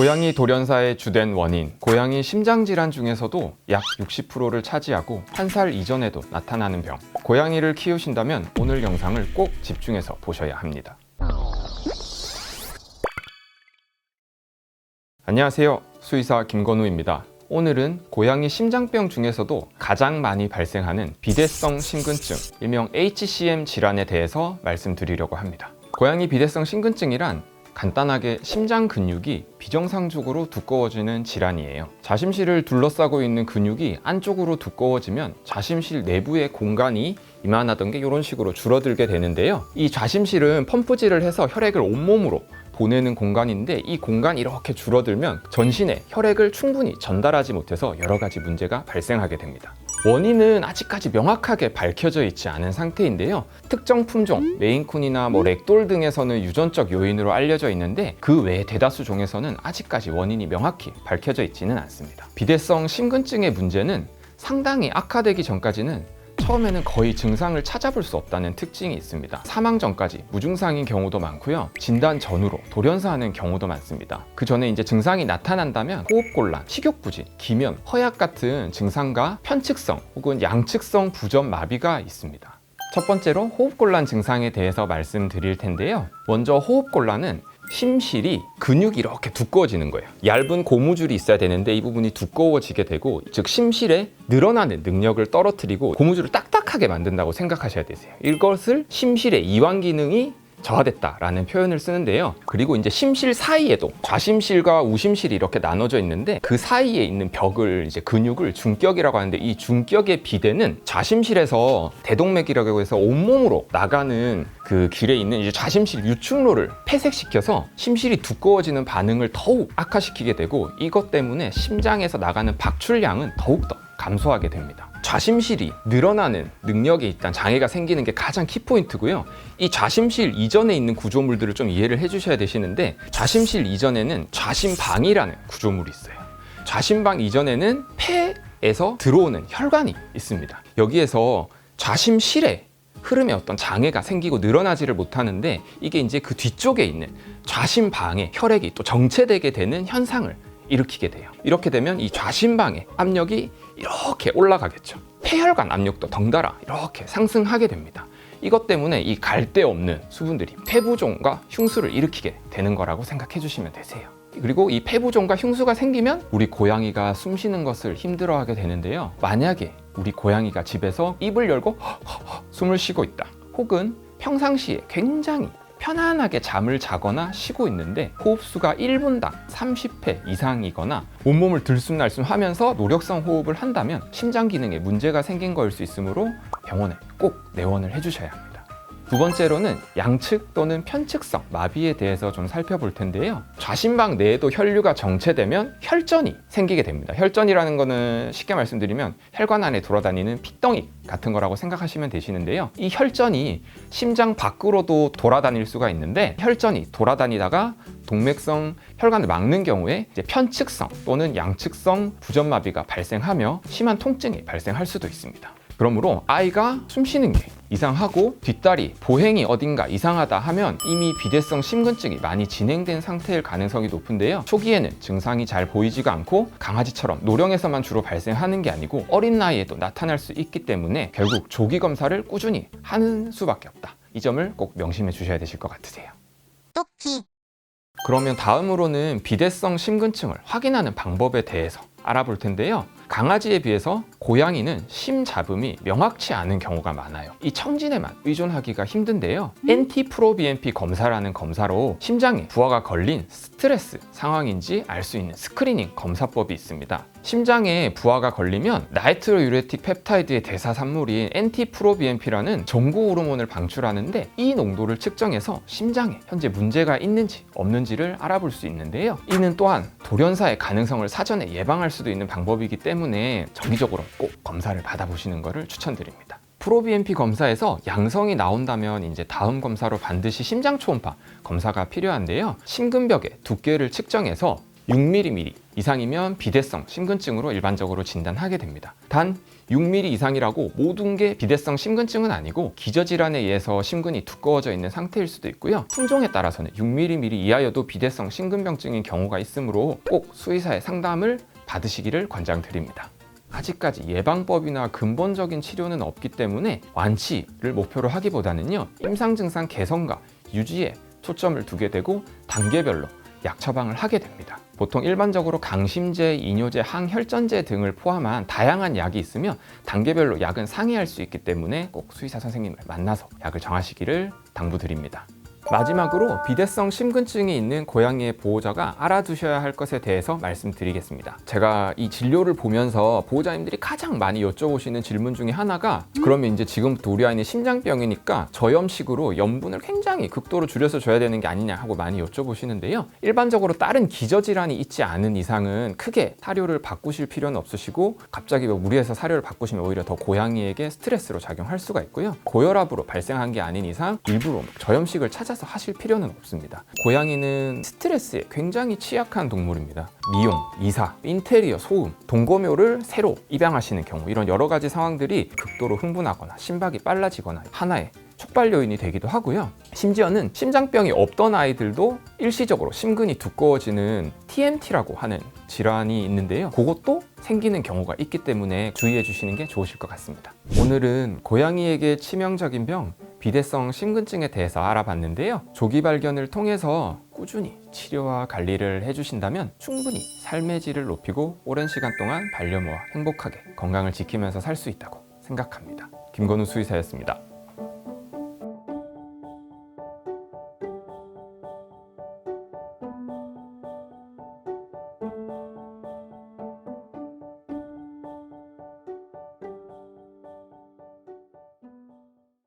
고양이 돌연사의 주된 원인, 고양이 심장 질환 중에서도 약 60%를 차지하고 한 살 이전에도 나타나는 병. 고양이를 키우신다면 오늘 영상을 꼭 집중해서 보셔야 합니다. 안녕하세요. 수의사 김건우입니다. 오늘은 고양이 심장병 중에서도 가장 많이 발생하는 비대성 심근증, 일명 HCM 질환에 대해서 말씀드리려고 합니다. 고양이 비대성 심근증이란 간단하게 심장 근육이 비정상적으로 두꺼워지는 질환이에요. 좌심실을 둘러싸고 있는 근육이 안쪽으로 두꺼워지면 좌심실 내부의 공간이 이만하던 게 이런 식으로 줄어들게 되는데요. 이 좌심실은 펌프질을 해서 혈액을 온몸으로 보내는 공간인데 이 공간이 이렇게 줄어들면 전신에 혈액을 충분히 전달하지 못해서 여러 가지 문제가 발생하게 됩니다. 원인은 아직까지 명확하게 밝혀져 있지 않은 상태인데요. 특정 품종, 메인쿤이나 뭐 렉돌 등에서는 유전적 요인으로 알려져 있는데 그 외 대다수 종에서는 아직까지 원인이 명확히 밝혀져 있지는 않습니다. 비대성 심근증의 문제는 상당히 악화되기 전까지는 처음에는 거의 증상을 찾아볼 수 없다는 특징이 있습니다. 사망 전까지 무증상인 경우도 많고요. 진단 전후로 돌연사하는 경우도 많습니다. 그 전에 이제 증상이 나타난다면 호흡곤란, 식욕부진, 기면, 허약 같은 증상과 편측성 혹은 양측성 부전 마비가 있습니다. 첫 번째로 호흡곤란 증상에 대해서 말씀드릴 텐데요. 먼저 호흡곤란은 심실이 근육이 이렇게 두꺼워지는 거예요. 얇은 고무줄이 있어야 되는데 이 부분이 두꺼워지게 되고 즉 심실에 늘어나는 능력을 떨어뜨리고 고무줄을 딱딱하게 만든다고 생각하셔야 되세요. 이것을 심실의 이완 기능이 저하됐다라는 표현을 쓰는데요. 그리고 이제 심실 사이에도 좌심실과 우심실이 이렇게 나눠져 있는데 그 사이에 있는 벽을 이제 근육을 중격이라고 하는데 이 중격의 비대는 좌심실에서 대동맥이라고 해서 온몸으로 나가는 그 길에 있는 이제 좌심실 유축로를 폐색시켜서 심실이 두꺼워지는 반응을 더욱 악화시키게 되고 이것 때문에 심장에서 나가는 박출량은 더욱더 감소하게 됩니다. 좌심실이 늘어나는 능력에 일단 장애가 생기는 게 가장 키포인트고요. 이 좌심실 이전에 있는 구조물들을 좀 이해를 해주셔야 되시는데 좌심실 이전에는 좌심방이라는 구조물이 있어요. 좌심방 이전에는 폐에서 들어오는 혈관이 있습니다. 여기에서 좌심실에 흐름에 어떤 장애가 생기고 늘어나지를 못하는데 이게 이제 그 뒤쪽에 있는 좌심방에 혈액이 또 정체되게 되는 현상을 일으키게 돼요. 이렇게 되면 이 좌심방의 압력이 이렇게 올라가겠죠. 폐혈관 압력도 덩달아 이렇게 상승하게 됩니다. 이것 때문에 이 갈데 없는 수분들이 폐부종과 흉수를 일으키게 되는 거라고 생각해 주시면 되세요. 그리고 이 폐부종과 흉수가 생기면 우리 고양이가 숨 쉬는 것을 힘들어하게 되는데요. 만약에 우리 고양이가 집에서 입을 열고 숨을 쉬고 있다. 혹은 평상시에 굉장히 편안하게 잠을 자거나 쉬고 있는데 호흡수가 1분당 30회 이상이거나 온몸을 들숨날숨 하면서 노력성 호흡을 한다면 심장 기능에 문제가 생긴 거일 수 있으므로 병원에 꼭 내원을 해주셔야 합니다. 두 번째로는 양측 또는 편측성 마비에 대해서 좀 살펴볼 텐데요. 좌심방 내에도 혈류가 정체되면 혈전이 생기게 됩니다. 혈전이라는 거는 쉽게 말씀드리면 혈관 안에 돌아다니는 핏덩이 같은 거라고 생각하시면 되시는데요. 이 혈전이 심장 밖으로도 돌아다닐 수가 있는데 혈전이 돌아다니다가 동맥성 혈관을 막는 경우에 편측성 또는 양측성 부전마비가 발생하며 심한 통증이 발생할 수도 있습니다. 그러므로 아이가 숨 쉬는 게 이상하고 뒷다리, 보행이 어딘가 이상하다 하면 이미 비대성 심근증이 많이 진행된 상태일 가능성이 높은데요. 초기에는 증상이 잘 보이지가 않고 강아지처럼 노령에서만 주로 발생하는 게 아니고 어린 나이에도 나타날 수 있기 때문에 결국 조기 검사를 꾸준히 하는 수밖에 없다. 이 점을 꼭 명심해 주셔야 되실 것 같으세요. 토끼 그러면 다음으로는 비대성 심근증을 확인하는 방법에 대해서 알아볼 텐데요. 강아지에 비해서 고양이는 심 잡음이 명확치 않은 경우가 많아요. 이 청진에만 의존하기가 힘든데요. NT-프로BNP 검사라는 검사로 심장에 부하가 걸린 스트레스 상황인지 알 수 있는 스크리닝 검사법이 있습니다. 심장에 부하가 걸리면 나이트로유레틱 펩타이드의 대사 산물인 NT-프로BNP라는 전구 호르몬을 방출하는데 이 농도를 측정해서 심장에 현재 문제가 있는지 없는지를 알아볼 수 있는데요. 이는 또한 돌연사의 가능성을 사전에 예방할 수도 있는 방법이기 때문에 정기적으로 꼭 검사를 받아보시는 것을 추천드립니다. 프로BNP 검사에서 양성이 나온다면 이제 다음 검사로 반드시 심장 초음파 검사가 필요한데요. 심근벽의 두께를 측정해서 6mm 이상이면 비대성 심근증으로 일반적으로 진단하게 됩니다. 단 6mm 이상이라고 모든 게 비대성 심근증은 아니고 기저질환에 의해서 심근이 두꺼워져 있는 상태일 수도 있고요. 품종에 따라서는 6mm 이하여도 비대성 심근병증인 경우가 있으므로 꼭 수의사의 상담을 받으시기를 권장드립니다. 아직까지 예방법이나 근본적인 치료는 없기 때문에 완치를 목표로 하기보다는요 임상 증상 개선과 유지에 초점을 두게 되고 단계별로 약 처방을 하게 됩니다. 보통 일반적으로 강심제, 이뇨제, 항혈전제 등을 포함한 다양한 약이 있으며 단계별로 약은 상이할 수 있기 때문에 꼭 수의사 선생님을 만나서 약을 정하시기를 당부드립니다. 마지막으로 비대성 심근증이 있는 고양이의 보호자가 알아두셔야 할 것에 대해서 말씀드리겠습니다. 제가 이 진료를 보면서 보호자님들이 가장 많이 여쭤보시는 질문 중에 하나가 그러면 이제 지금부터 우리 아이는 심장병이니까 저염식으로 염분을 굉장히 극도로 줄여서 줘야 되는 게 아니냐 하고 많이 여쭤보시는데요. 일반적으로 다른 기저질환이 있지 않은 이상은 크게 사료를 바꾸실 필요는 없으시고 갑자기 뭐 무리해서 사료를 바꾸시면 오히려 더 고양이에게 스트레스로 작용할 수가 있고요. 고혈압으로 발생한 게 아닌 이상 일부러 저염식을 찾아서 하실 필요는 없습니다. 고양이는 스트레스에 굉장히 취약한 동물입니다. 미용, 이사, 인테리어, 소음, 동거묘를 새로 입양하시는 경우 이런 여러 가지 상황들이 극도로 흥분하거나 심박이 빨라지거나 하나의 촉발 요인이 되기도 하고요. 심지어는 심장병이 없던 아이들도 일시적으로 심근이 두꺼워지는 TMT라고 하는 질환이 있는데요. 그것도 생기는 경우가 있기 때문에 주의해 주시는 게 좋으실 것 같습니다. 오늘은 고양이에게 치명적인 병 비대성 심근증에 대해서 알아봤는데요. 조기 발견을 통해서 꾸준히 치료와 관리를 해주신다면 충분히 삶의 질을 높이고 오랜 시간 동안 반려묘와 행복하게 건강을 지키면서 살 수 있다고 생각합니다. 김건우 수의사였습니다.